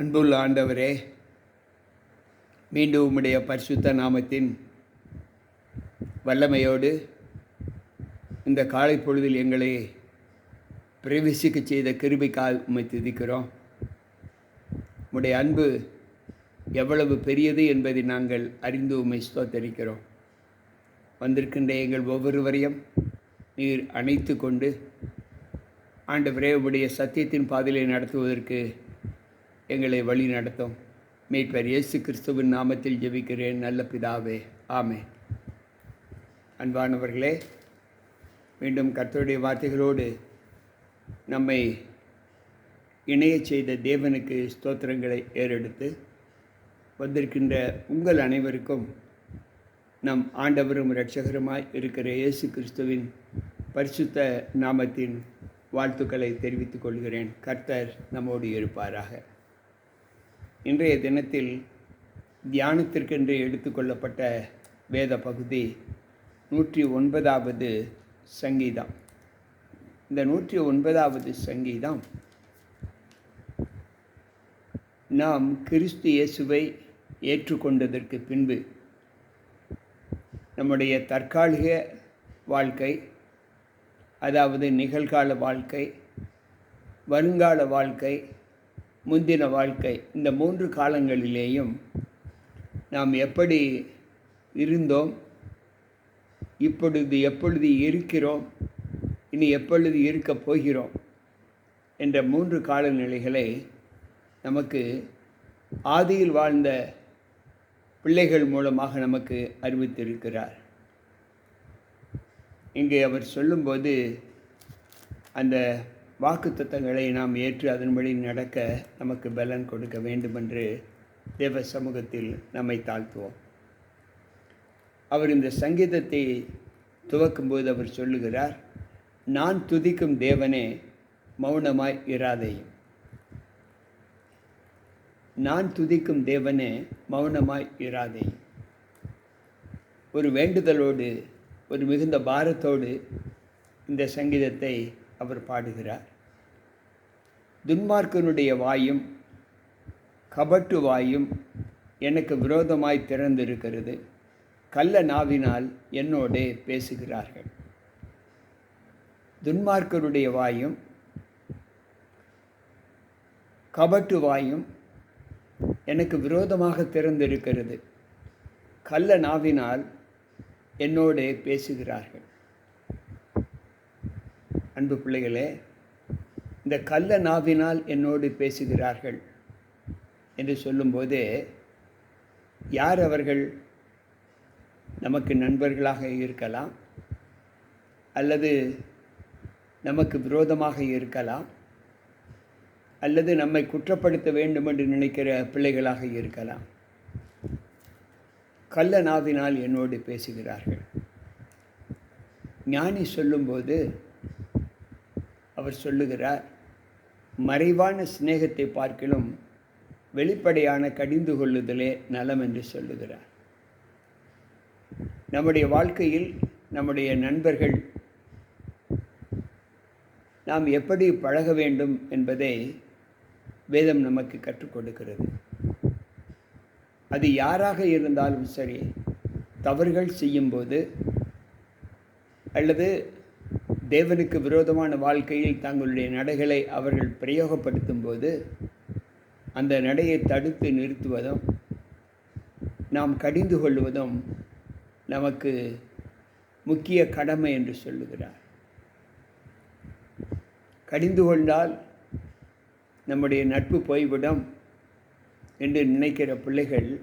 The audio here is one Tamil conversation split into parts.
அன்புள்ள ஆண்டவரே மீண்டும் உம்முடைய பரிசுத்த நாமத்தின் வல்லமையோடு இந்த காலை பொழுதில் எங்களை பிரவேசிக்க செய்த கிருபிக்கால் உம்மை துதிக்கிறோம். உம்முடைய அன்பு எவ்வளவு பெரியது என்பதை நாங்கள் அறிந்து உம்மை ஸ்தோத்தரிக்கிறோம். வந்திருக்கின்ற எங்கள் ஒவ்வொருவரையும் நீர் அணைத்து கொண்டு ஆண்டவரே உம்முடைய சத்தியத்தின் பாதையிலே நடத்துவதற்கு எங்களை வழி நடத்தும். மீட்பர் இயேசு கிறிஸ்துவின் நாமத்தில் ஜெபிக்கிறேன். நல்ல பிதாவே ஆமே அன்பானவர்களே மீண்டும் கர்த்தருடைய வார்த்தைகளோடு நம்மை இணையச் செய்த தேவனுக்கு ஸ்தோத்திரங்களை ஏறெடுத்து வந்திருக்கின்ற உங்கள் அனைவருக்கும் நம் ஆண்டவரும் இரட்சகருமாய் இருக்கிற இயேசு கிறிஸ்துவின் பரிசுத்த நாமத்தின் வாழ்த்துக்களை தெரிவித்துக் கொள்கிறேன். கர்த்தர் நம்மோடு இருப்பாராக. இன்றைய தினத்தில் தியானத்திற்கென்று எடுத்துக்கொள்ளப்பட்ட வேத பகுதி நூற்றி ஒன்பதாவது சங்கீதம். இந்த நூற்றி ஒன்பதாவது சங்கீதம் நாம் கிறிஸ்து இயேசுவை ஏற்றுக்கொண்டதற்கு பின்பு நம்முடைய தற்காலிக வாழ்க்கை அதாவது நிகழ்கால வாழ்க்கை வருங்கால வாழ்க்கை முந்தின வாழ்க்கை இந்த மூன்று காலங்களிலேயும் நாம் எப்படி இருந்தோம் இப்பொழுது எப்பொழுது இருக்கிறோம் இனி எப்பொழுது இருக்கப் போகிறோம் என்ற மூன்று காலநிலைகளை நமக்கு ஆதியில் வாழ்ந்த பிள்ளைகள் மூலமாக நமக்கு அறிவித்திருக்கிறார். இங்கே அவர் சொல்லும்போது அந்த வாக்குத்தத்தங்களை நாம் ஏற்று அதன்படி நடக்க நமக்கு பலன் கொடுக்க வேண்டுமென்று தேவ சமூகத்தில் நம்மை தாழ்த்துவோம். அவர் இந்த சங்கீதத்தை துவக்கும்போது அவர் சொல்லுகிறார் நான் துதிக்கும் தேவனே மௌனமாய் இராதையும் நான் துதிக்கும் தேவனே மௌனமாய் இராதையும் ஒரு வேண்டுதலோடு ஒரு மிகுந்த பாரத்தோடு இந்த சங்கீதத்தை அவர் பாடுகிறார். துன்மார்க்கனுடைய வாயும் கபட்டு வாயும் எனக்கு விரோதமாய் திறந்திருக்கிறது. கள்ள நாவினால் என்னோடே பேசுகிறார்கள். துன்மார்க்கருடைய வாயும் கபட்டு வாயும் எனக்கு விரோதமாக திறந்திருக்கிறது. கள்ள நாவினால் என்னோடே பேசுகிறார்கள். அன்பு பிள்ளைகளே இந்த கள்ள நாவினால் என்னோடு பேசுகிறார்கள் என்று சொல்லும்போது யார் அவர்கள்? நமக்கு நண்பர்களாக இருக்கலாம் அல்லது நமக்கு விரோதமாக இருக்கலாம் அல்லது நம்மை குற்றப்படுத்த வேண்டும் என்று நினைக்கிற பிள்ளைகளாக இருக்கலாம். கள்ள நாவினால் என்னோடு பேசுகிறார்கள். ஞானி சொல்லும்போது அவர் சொல்லுகிறார் மறைவான சிநேகத்தை பார்க்கிலும் வெளிப்படையான கடிந்து கொள்ளுதலே நலம் என்று சொல்லுகிறார். நம்முடைய வாழ்க்கையில் நம்முடைய நண்பர்கள் நாம் எப்படி பழக வேண்டும் என்பதை வேதம் நமக்கு கற்றுக் கொடுக்கிறது. அது யாராக இருந்தாலும் சரி தவறுகள் செய்யும்போது அல்லது தேவனுக்கு விரோதமான வாழ்க்கையில் தங்களுடைய நடைகளை அவர்கள் பிரயோகப்படுத்தும் போது அந்த நடையை தடுத்து நிறுத்துவதும் நாம் கடிந்து கொள்வதும் நமக்கு முக்கிய கடமை என்று சொல்லுகிறார். கடிந்து கொண்டால் நம்முடைய நட்பு போய்விடும் என்று நினைக்கிற பிள்ளைகள்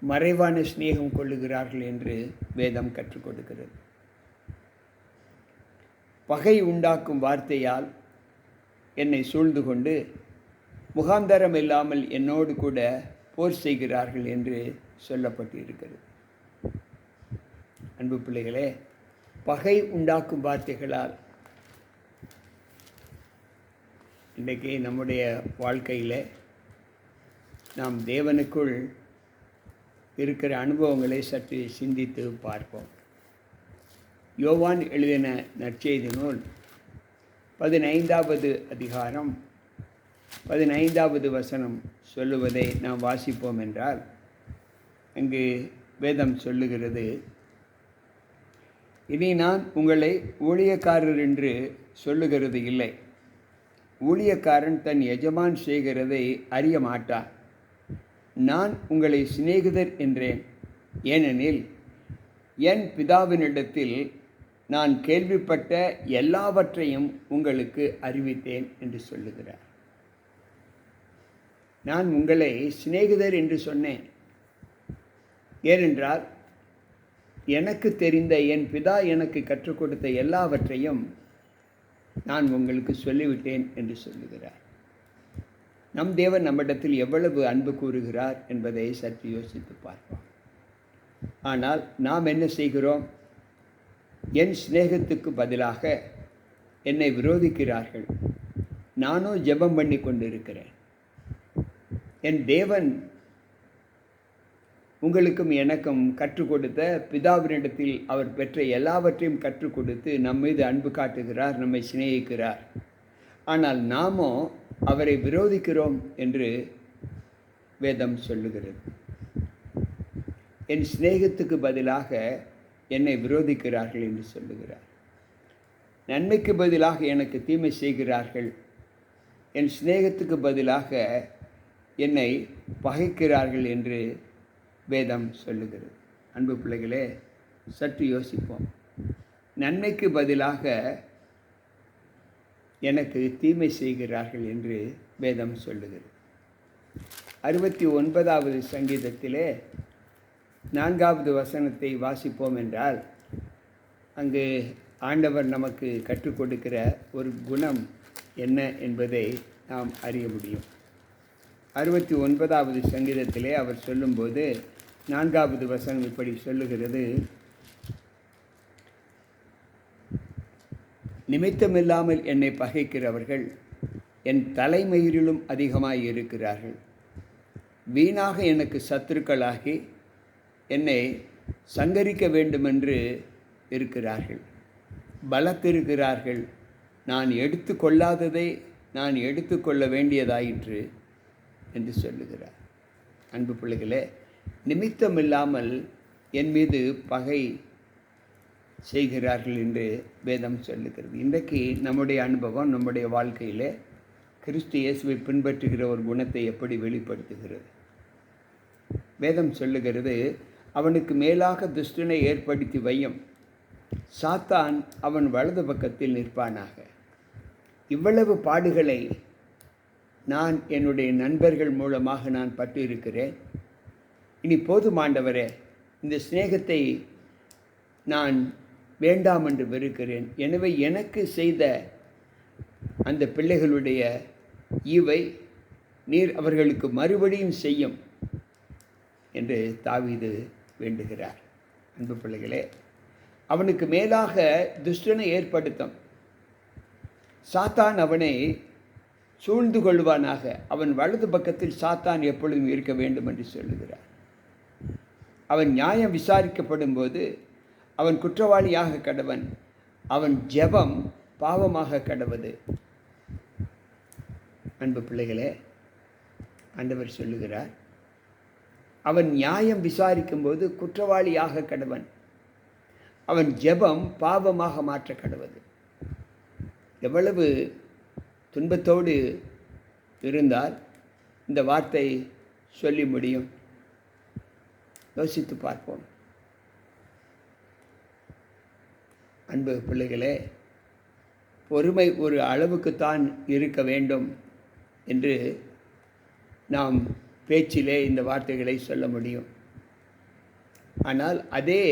மறைவான சிநேகம் கொள்ளுகிறார்கள் என்று வேதம் கற்றுக் கொடுக்கிறது. பகை உண்டாக்கும் வார்த்தையால் என்னை சூழ்ந்து கொண்டு முகாந்தரம் இல்லாமல் என்னோடு கூட போர் செய்கிறார்கள் என்று சொல்லப்பட்டு இருக்கிறது அன்பு பிள்ளைகளே பகை உண்டாக்கும் வார்த்தைகளால் இன்றைக்கி நம்முடைய வாழ்க்கையில் நாம் தேவனுக்குள் இருக்கிற அனுபவங்களை சற்று சிந்தித்து பார்ப்போம். யோவான் எழுதின நற்செய்தி நூல் பதினைந்தாவது அதிகாரம் பதினைந்தாவது வசனம் சொல்லுவதை நாம் வாசிப்போம் என்றால் அங்கு வேதம் சொல்லுகிறது இனி நான் உங்களை ஊழியக்காரர் என்று சொல்லுகிறது இல்லை. ஊழியக்காரன் தன் எஜமான் செய்கிறதை அறிய மாட்டான். நான் உங்களை சிநேகிதர் என்றேன். ஏனெனில் என் பிதாவினிடத்தில் நான் கேள்விப்பட்ட எல்லாவற்றையும் உங்களுக்கு அறிவித்தேன் என்று சொல்லுகிறார். நான் உங்களை சிநேகிதர் என்று சொன்னேன். ஏனென்றால் எனக்கு தெரிந்த என் பிதா எனக்கு கற்றுக் கொடுத்த எல்லாவற்றையும் நான் உங்களுக்கு சொல்லிவிட்டேன் என்று சொல்லுகிறார். நம் தேவன் நம்மிடத்தில் எவ்வளவு அன்பு கூறுகிறார் என்பதை சற்று யோசித்து பார்ப்போம். ஆனால் நாம் என்ன செய்கிறோம்? என் சிநேகத்துக்கு பதிலாக என்னை விரோதிக்கிறார்கள். நானும் ஜெபம் பண்ணி கொண்டிருக்கிறேன். என் தேவன் உங்களுக்கும் எனக்கும் கற்றுக் கொடுத்த பிதாவினிடத்தில் அவர் பெற்ற எல்லாவற்றையும் கற்றுக் கொடுத்து நம் மீது அன்பு காட்டுகிறார் நம்மை சிநேகிக்கிறார். ஆனால் நாமோ அவரை விரோதிக்கிறோம் என்று வேதம் சொல்லுகிறது. என் சிநேகத்துக்கு பதிலாக என்னை விரோதிக்கிறார்கள் என்று சொல்லுகிறார். நன்மைக்கு பதிலாக எனக்கு தீமை செய்கிறார்கள். என் சிநேகத்துக்கு பதிலாக என்னை பகைக்கிறார்கள் என்று வேதம் சொல்லுகிறது. அன்பு பிள்ளைகளே சற்று யோசிப்போம். நன்மைக்கு பதிலாக எனக்கு தீமை செய்கிறார்கள் என்று வேதம் சொல்லுகிறது. அறுபத்தி ஒன்பதாவது சங்கீதத்திலே நான்காவது வசனத்தை வாசிப்போம் என்றால் அங்கு ஆண்டவர் நமக்கு கற்றுக் கொடுக்கிற ஒரு குணம் என்ன என்பதை நாம் அறிய முடியும். அறுபத்தி ஒன்பதாவது சங்கீதத்திலே அவர் சொல்லும்போது நான்காவது வசனம் இப்படி சொல்லுகிறது. நிமித்தமில்லாமல் என்னை பகைக்கிறவர்கள் என் தலைமயிரிலும் அதிகமாய் இருக்கிறார்கள் வீணாக எனக்கு சத்துருக்களாகி என்னை சங்கரிக்க வேண்டுமென்று இருக்கிறார்கள். பலத்திருக்கிறார்கள். நான் எடுத்து கொள்ளாததை நான் எடுத்துக்கொள்ள வேண்டியதாயிற்று என்று சொல்லுகிறார். அன்பு பிள்ளைகளே நிமித்தமில்லாமல் என் மீது பகை செய்கிறார்கள் என்று வேதம் சொல்லுகிறது. இன்றைக்கு நம்முடைய அனுபவம் நம்முடைய வாழ்க்கையில் கிறிஸ்து இயேசுவை பின்பற்றுகிற ஒரு குணத்தை எப்படி வெளிப்படுத்துகிறது? வேதம் சொல்லுகிறது அவனுக்கு மேலாக துஷ்டனை ஏற்படுத்தி வையும். சாத்தான் அவன் வலது பக்கத்தில் நிற்பானாக. இவ்வளவு பாடுகளை நான் என்னுடைய நண்பர்கள் மூலமாக நான் பட்டு இருக்கிறேன் இனி போதுமாண்டவரே இந்த சிநேகத்தை நான் வேண்டாம் என்று வெறுக்கிறேன். எனவே எனக்கு செய்த அந்த பிள்ளைகளுடைய ஈவை நீர் அவர்களுக்கு மறுபடியும் செய்யும் என்று தாவிது வேண்டுகிறார். அன்பு பிள்ளைகளே அவனுக்கு மேலாக துஷ்டனை ஏற்படுத்தும். சாத்தான் அவனை சூழ்ந்து கொள்வானாக. அவன் வலது பக்கத்தில் சாத்தான் எப்பொழுதும் இருக்க வேண்டும் என்று சொல்லுகிறார். அவன் நியாயம் விசாரிக்கப்படும் போது அவன் குற்றவாளியாக கடவன். அவன் ஜெபம் பாவமாக கடவது. அன்பு பிள்ளைகளே ஆண்டவர் சொல்லுகிறார் அவன் நியாயம் விசாரிக்கும்போது குற்றவாளியாக கடவன் அவன் ஜெபம் பாவமாக மாற்ற கடவது எவ்வளவு துன்பத்தோடு இருந்தால் இந்த வார்த்தை சொல்லி முடியும். யோசித்து பார்ப்போம். அன்பு பிள்ளைகளே பொறுமை ஒரு அளவுக்குத்தான் இருக்க வேண்டும் என்று நாம் பேச்சிலே இந்த வார்த்தைகளை சொல்ல முடியும். ஆனால் அதே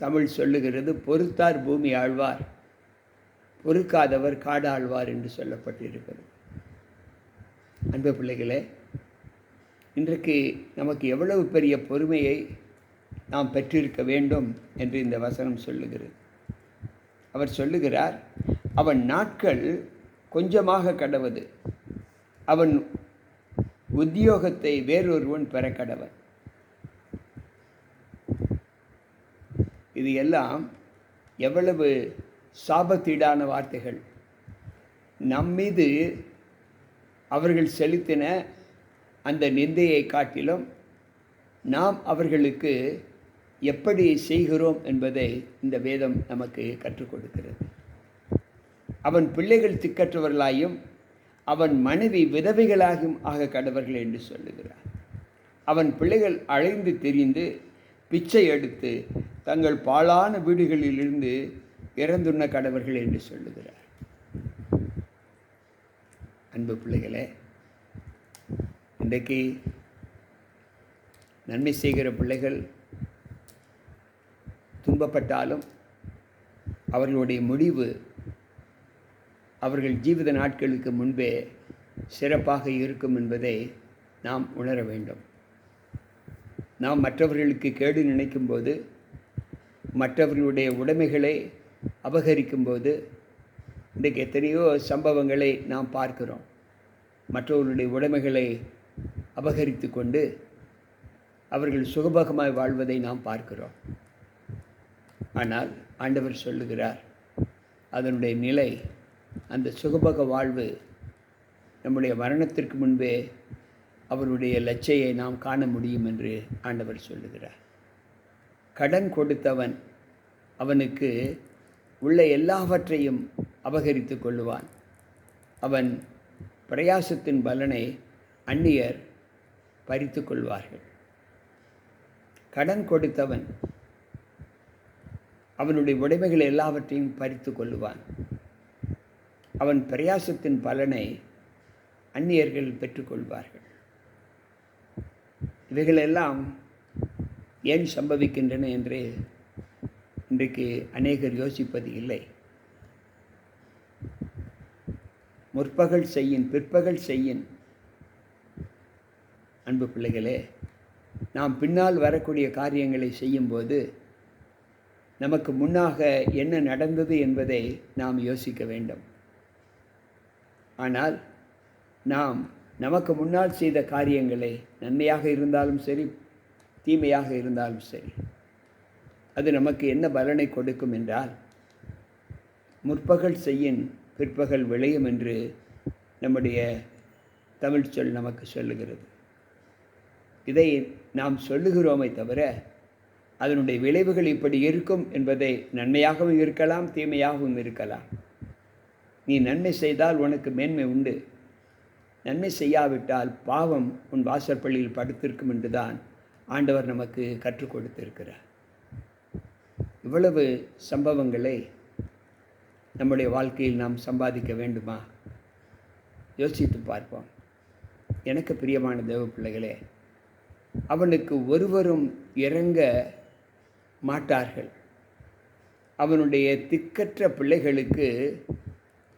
தமிழ் சொல்லுகிறது பொறுத்தார் பூமி ஆழ்வார் பொறுக்காதவர் காடாழ்வார் என்று சொல்லப்பட்டிருக்கிறது. அன்பு பிள்ளைகளே இன்றைக்கு நமக்கு எவ்வளவு பெரிய பொறுமையை நாம் பெற்றிருக்க வேண்டும் என்று இந்த வசனம் சொல்லுகிறது. அவர் சொல்லுகிறார் அவன் நாட்கள் கொஞ்சமாக கடவுது அவன் உத்தியோகத்தை வேறொருவன் பெற கடவன் இது எல்லாம் எவ்வளவு சாபத்தீடான வார்த்தைகள். நம்மீது அவர்கள் செலுத்தின அந்த நிந்தையை காட்டிலும் நாம் அவர்களுக்கு எப்படி செய்கிறோம் என்பதை இந்த வேதம் நமக்கு கற்றுக் கொடுக்கிறது. அவன் பிள்ளைகள் திக்கற்றவர்களாயும் அவன் மனைவி விதவைகளாகும் ஆக கடவர்கள் என்று சொல்லுகிறார். அவன் பிள்ளைகள் அழைந்து தெரிந்து பிச்சை எடுத்து தங்கள் பாழான வீடுகளிலிருந்து இறந்துண்ண கடவர்கள் என்று சொல்லுகிறார். அன்பு பிள்ளைகளே இன்றைக்கு நன்மை செய்கிற பிள்ளைகள் துன்பப்பட்டாலும் அவர்களுடைய முடிவு அவர்கள் ஜீவித நாட்களுக்கு முன்பே சிறப்பாக இருக்கும் என்பதை நாம் உணர வேண்டும். நாம் மற்றவர்களுக்கு கேடு நினைக்கும்போது மற்றவர்களுடைய உடைமைகளை அபகரிக்கும்போது இன்றைக்கு எத்தனையோ சம்பவங்களை நாம் பார்க்கிறோம். மற்றவர்களுடைய உடைமைகளை அபகரித்து கொண்டு அவர்கள் சுகபகமாய் வாழ்வதை நாம் பார்க்கிறோம். ஆனால் ஆண்டவர் சொல்லுகிறார் அதனுடைய நிலை அந்த சுகபக வாழ்வு நம்முடைய மரணத்திற்கு முன்பே அவருடைய லட்சையை நாம் காண முடியும் என்று ஆண்டவர் சொல்லுகிறார். கடன் கொடுத்தவன் அவனுக்கு உள்ள எல்லாவற்றையும் அபகரித்து கொள்ளுவான். அவன் பிரயாசத்தின் பலனை அந்நியர் பறித்து கொள்வார்கள். கடன் கொடுத்தவன் அவனுடைய உடைமைகள் எல்லாவற்றையும் பறித்து கொள்ளுவான். அவன் பிரயாசத்தின் பலனை அந்நியர்கள் பெற்றுக்கொள்வார்கள். இவைகளெல்லாம் ஏன் சம்பவிக்கின்றன என்று இன்றைக்கு அநேகர் யோசிப்பது இல்லை. முற்பகல் செய்யின் பிற்பகல் செய்யின் அன்பு பிள்ளைகளே நாம் பின்னால் வரக்கூடிய காரியங்களை செய்யும்போது நமக்கு முன்னாக என்ன நடந்தது என்பதை நாம் யோசிக்க வேண்டும். ஆனால் நாம் நமக்கு முன்னால் செய்த காரியங்களை நன்மையாக இருந்தாலும் சரி தீமையாக இருந்தாலும் சரி. அது நமக்கு என்ன பலனை கொடுக்கும் என்றால் முற்பகல் செய்யின் பிற்பகல் விளையும் என்று நம்முடைய தமிழ் சொல் நமக்கு சொல்லுகிறது. இதை நாம் சொல்லுகிறோமே தவிர அதனுடைய விளைவுகள் இப்படி இருக்கும் என்பதை நன்மையாகவும் இருக்கலாம் தீமையாகவும் இருக்கலாம். நீ நன்மை செய்தால் உனக்கு மேன்மை உண்டு. நன்மை செய்யாவிட்டால் பாவம் உன் வாசற்பள்ளியில் படுத்திருக்கும் என்றுதான் ஆண்டவர் நமக்கு கற்றுக் கொடுத்திருக்கிறார். இவ்வளவு சம்பவங்களை நம்முடைய வாழ்க்கையில் நாம் சம்பாதிக்க வேண்டுமா? யோசித்து பார்ப்போம். எனக்கு பிரியமான தேவ பிள்ளைகளே அவனுக்கு ஒருவரும் இறங்க மாட்டார்கள். அவனுடைய திக்கற்ற பிள்ளைகளுக்கு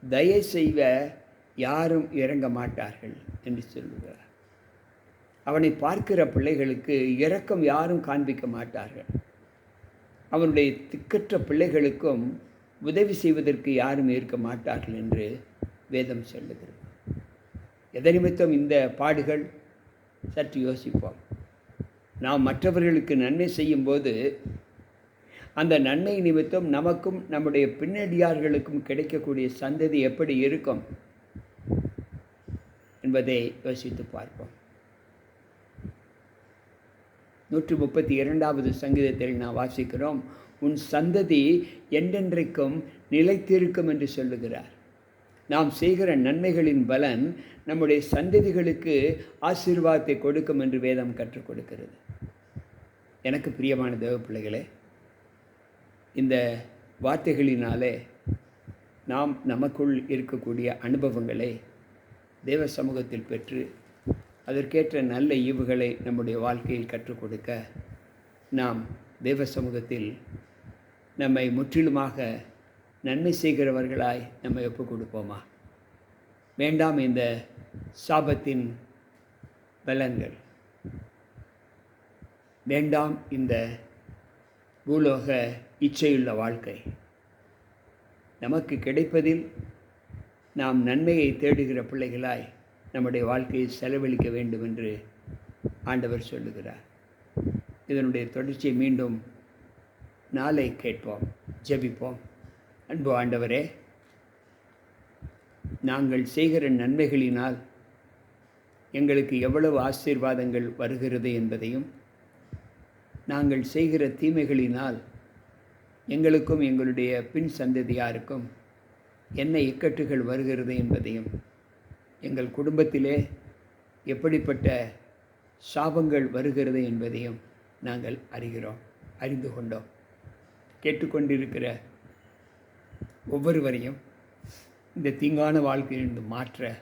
தயை செய்வ யாரும் இறங்க மாட்டார்கள் என்று சொல்லுகிறார். அவனை பார்க்கிற பிள்ளைகளுக்கு இரக்கம் யாரும் காண்பிக்க மாட்டார்கள். அவனுடைய திக்கற்ற பிள்ளைகளுக்கும் உதவி செய்வதற்கு யாரும் இருக்க மாட்டார்கள் என்று வேதம் சொல்லுகிறது. எதை நிமித்தம் இந்த பாடுகள்? சற்று யோசிப்போம். நாம் மற்றவர்களுக்கு நன்மை செய்யும்போது அந்த நன்மை நிமித்தம் நமக்கும் நம்முடைய பின்னடியார்களுக்கும் கிடைக்கக்கூடிய சந்ததி எப்படி இருக்கும்? என்பதை யோசித்து பார்ப்போம். நூற்றி முப்பத்தி இரண்டாவது சங்கீதத்தில் நாம் வாசிக்கிறோம் உன் சந்ததி என்றென்றைக்கும் நிலைத்திருக்கும் என்று சொல்லுகிறார். நாம் செய்கிற நன்மைகளின் பலன் நம்முடைய சந்ததிகளுக்கு ஆசீர்வாதத்தை கொடுக்கும் என்று வேதம் கற்றுக் கொடுக்கிறது. எனக்கு பிரியமான தேவ பிள்ளைகளே இந்த வார்த்தைகளினாலே நாம் நமக்குள் இருக்கக்கூடிய அனுபவங்களை தேவ சமூகத்தில் பெற்று அதற்கேற்ற நல்ல ஈவுகளை நம்முடைய வாழ்க்கையில் கற்றுக் கொடுக்க நாம் தேவ சமூகத்தில் நம்மை முற்றிலுமாக நன்மை செய்கிறவர்களாய் நம்மை ஒப்புக் கொடுப்போமா? வேண்டாம் இந்த சாபத்தின் பலன்கள். வேண்டாம் இந்த பூலோக இச்சையுள்ள வாழ்க்கை. நமக்கு கிடைப்பதில் நாம் நன்மையை தேடுகிற பிள்ளைகளாய் நம்முடைய வாழ்க்கையை செலவழிக்க வேண்டும் என்று ஆண்டவர் சொல்லுகிறார். இதனுடைய தொடர்ச்சியை மீண்டும் நாளை கேட்போம் ஜெபிப்போம். அன்பு ஆண்டவரே நாங்கள் செய்கிற நன்மைகளினால் எங்களுக்கு எவ்வளவு ஆசீர்வாதங்கள் வருகிறது என்பதையும் நாங்கள் செய்கிற தீமைகளினால் எங்களுக்கும் எங்களுடைய பின் சந்ததியாருக்கும் என்ன இக்கட்டுகள் வருகிறது என்பதையும் எங்கள் குடும்பத்திலே எப்படிப்பட்ட சாபங்கள் வருகிறது என்பதையும் நாங்கள் அறிகிறோம் அறிந்து கொண்டோம். கேட்டுக்கொண்டிருக்கிற ஒவ்வொருவரையும் இந்த தீங்கான வாழ்க்கையிலிருந்து மாற்ற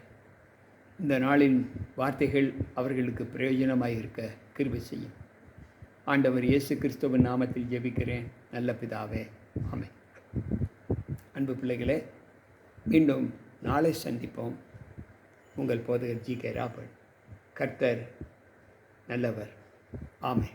இந்த நாளின் வார்த்தைகள் அவர்களுக்கு பிரயோஜனமாக இருக்க கிருபி செய்யும். ஆண்டவர் இயேசு கிறிஸ்துவின் நாமத்தில் ஜெபிக்கிறேன். நல்ல பிதாவே ஆமை அன்பு பிள்ளைகளே மீண்டும் நாளை சந்திப்போம். உங்கள் போதகர் ஜி கே ராபர்ட். கர்த்தர் நல்லவர். ஆமை